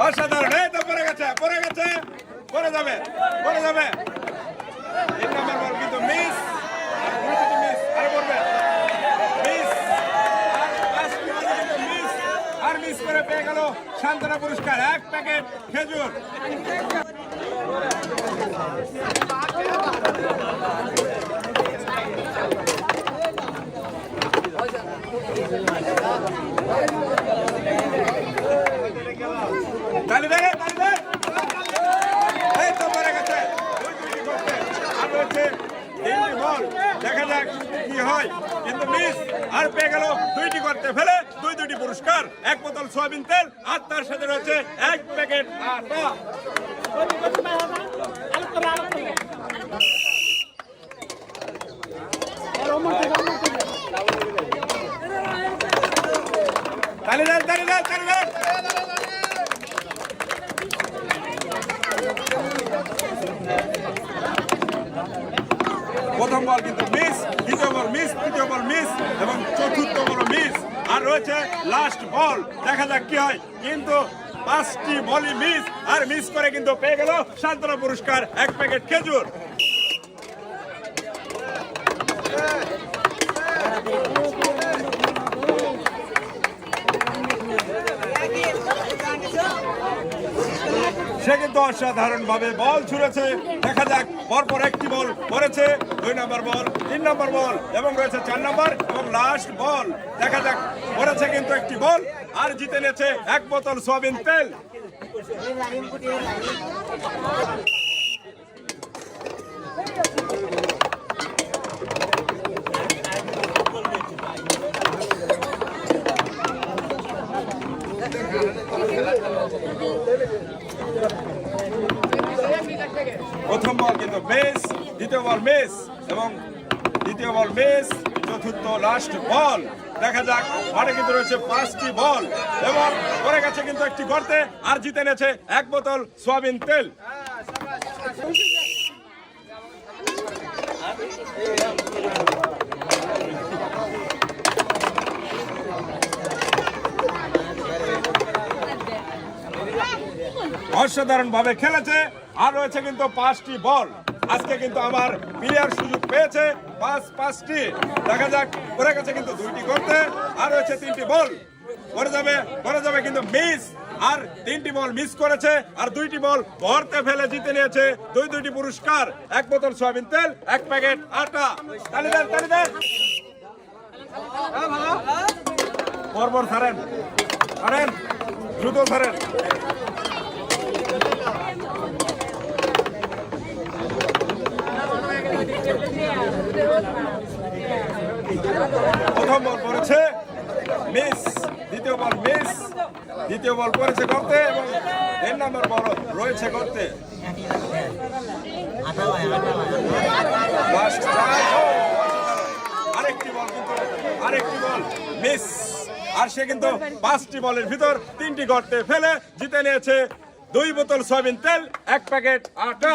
অসাধারণ পড়ে গেছে পরে গেছে পরে যাবে পরে যাবে তিন নম্বর বল কিন্তু মিস মিস আরে পড়বে মিস মিস আর মিস করে পেয়ে গেল সান্ত্বনা পুরস্কার, এক প্যাকেট খেজুর। বল দেখা যাক কি হয়। কিন্তু মিস, আর পেয়ে গেল দুইটি করতে ফেলে দুই দুইটি পুরস্কার, এক সয়াবিন তেল, আর তার সাথে রয়েছে এক প্যাকেট প্রথম বল কিন্তু মিস, দ্বিতীয় বল মিস, তৃতীয় বল মিস, এবং চতুর্থ বল মিস। আর রয়েছে লাস্ট বল দেখা যাক কি হয়। কিন্তু পাঁচটি বলই মিস আর মিস করে কিন্তু পেয়ে গেল সান্ত্বনা পুরস্কার, এক প্যাকেট খেজুর। সে কিন্তু অসাধারণ ভাবে বল ছুড়েছে। দেখা যাক পরপর একটি বল পড়েছে দুই নম্বর বল, তিন নম্বর বল এবং রয়েছে চার নম্বর এবং লাস্ট বল। দেখা যাক পড়েছে কিন্তু একটি বল আর জিতে নিয়েছে এক বোতল সোয়াবিন তেল প্রথম বল কিন্তু মিস দ্বিতীয় বল মিস এবং দ্বিতীয় বল মিস, চতুর্থ লাস্ট বল দেখা যাক, মাঠে কিন্তু রয়েছে পাঁচটি বল এবং পড়ে গেছে কিন্তু একটি গর্তে আর জিতে নিয়েছে এক বোতল সোয়াবিন তেল। অসাধারণ ভাবে খেলেছে আর রয়েছে কিন্তু পাঁচটি বল। আজকে কিন্তু আমার প্লেয়ার সুযোগ পেয়েছে পাঁচ, পাঁচটি। দেখা যাক করে গেছে কিন্তু দুইটি করতে আর রয়েছে তিনটি বল। করে যাবে করে যাবে কিন্তু মিস। আর তিনটি বল মিস করেছে। আর দুইটি বল ভরতে ফেলে জিতে নিয়েছে। দুই, দুইটি পুরস্কার। এক বোতল সয়াবিন তেল, এক প্যাকেট আটা। তালি দেন তালি দেন। পরপর ছাড়েন। ছাড়েন। দ্রুত ছাড়েন। প্রথম বল পড়েছে মিস দ্বিতীয় বল মিস দ্বিতীয় বল পড়েছে করতে এবং তিন নম্বর বল রয়েছে করতে. Oh, আরেকটি বল আরেকটি বল মিস। আর সে কিন্তু পাঁচটি বলের ভিতর তিনটি গর্তে ফেলে জিতে নিয়েছে দুই বোতল সয়াবিন তেল এক প্যাকেট আটা।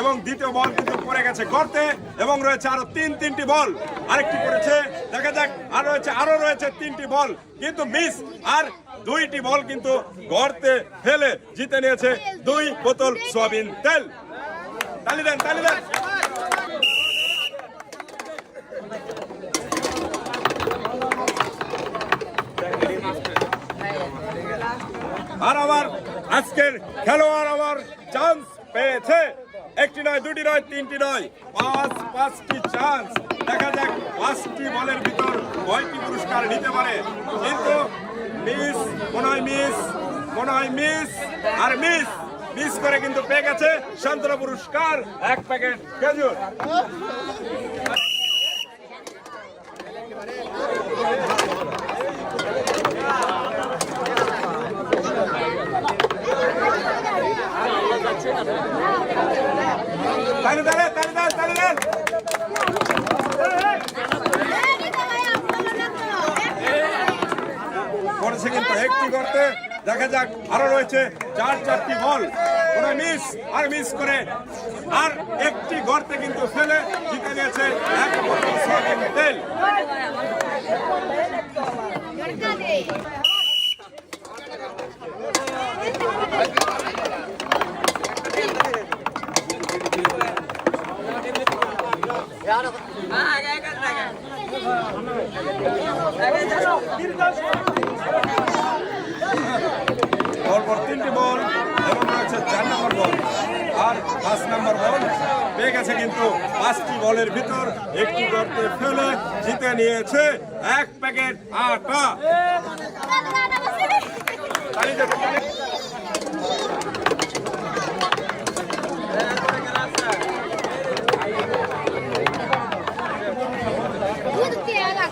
এবং দ্বিতীয় বল কিন্তু পড়ে গেছে গর্তে, এবং রয়েছে আরও তিন, তিনটি বল। আরেকটি পড়েছে, দেখা যাক, আর রয়েছে, আরও রয়েছে তিনটি বল। কিন্তু মিস, আর দুইটি বল কিন্তু গর্তে ফেলে জিতে নিয়েছে দুই বোতল সোয়াবিন তেল। তালি দেন তালি দেন। আর আমার আজকের খেলোয়াড় আমার চান্স পেয়েছে। একটি নয়, দুটি নয়, তিনটি নয়। পাঁচ, পাঁচটি চান্স দেখা যাক পাঁচটি বলের ভিতর কয়টি পুরস্কার নিতে পারে। কিন্তু মিস মনে হয় মিস মনে হয় মিস আর মিস মিস করে কিন্তু পেয়ে গেছে শান্তনা পুরস্কার। এক প্যাকেট খেজুর। দেখা যাক আরও রয়েছে চার চারটি বল। ওরা মিস আর মিস করে। আর একটি গর্তে কিন্তু ফেলে জিতে নিয়েছে এক বোতল সয়াবিন তেল। নম্বর তিনটি বল এবং রয়েছে চার নম্বর বল আর পাঁচ নম্বর বল পেয়ে গেছে কিন্তু পাঁচটি বলের ভিতর একটি গর্তে ফেলে জিতে নিয়েছে এক প্যাকেট আটা Yeah,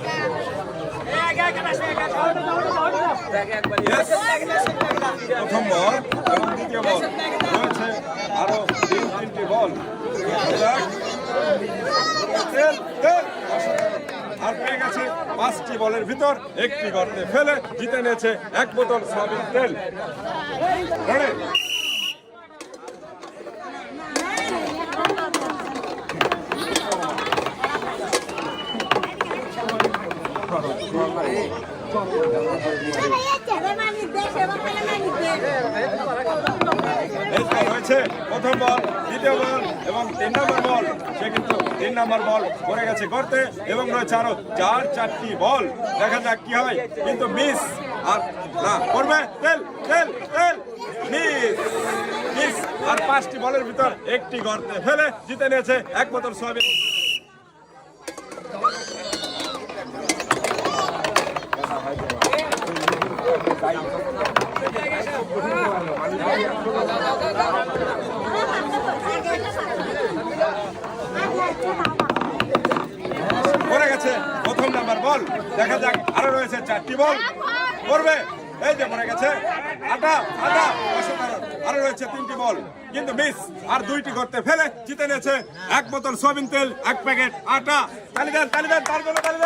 প্রথম বল এবং দ্বিতীয় বল। রয়েছে আরও তিন তিনটি বল। আর পেয়ে গেছে পাঁচটি বলের ভিতর একটি গর্তে ফেলে জিতে নিয়েছে এক বোতল সয়াবিন তেল। Ready? এই প্রথম বল দ্বিতীয় বল এবং তিন নম্বর বল সে কিন্তু তিন নম্বর বল গেছে এবং রয়েছে আরও চার চারটি বল দেখা যাক কি হয় কিন্তু মিস আর না করবে তেল তেল তেল মিস মিস আর পাঁচটি বলের ভিতর একটি গর্তে ফেলে জিতে নিয়েছে এক বোতল সয়াবিন। পড়ে গেছে প্রথম নাম্বার বল। দেখা যাক, আরও রয়েছে চারটি বল। করবে এই যে পড়ে গেছে। আটা আটা, অসাধারণ। আরও রয়েছে তিনটি বল। কিন্তু মিস, আর দুইটি করতে ফেলে, জিতে নিয়েছে এক বোতল সয়াবিন তেল, এক প্যাকেট আটা। তালি দেন তালি দেন তার জন্য তালি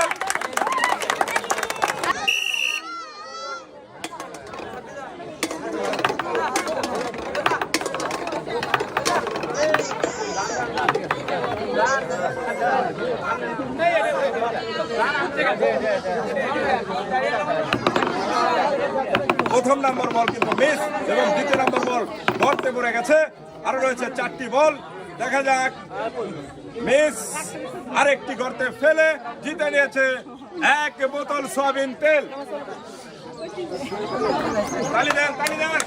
প্রথম নাম্বার বল কিন্তু মিস এবং দ্বিতীয় নাম্বার বল গর্তে পড়ে গেছে। আরও রয়েছে চারটি বল দেখা যাক মিস আরেকটি গর্তে ফেলে, জিতে নিয়েছে এক বোতল সয়াবিন তেল। তালি দেন তালি দেন।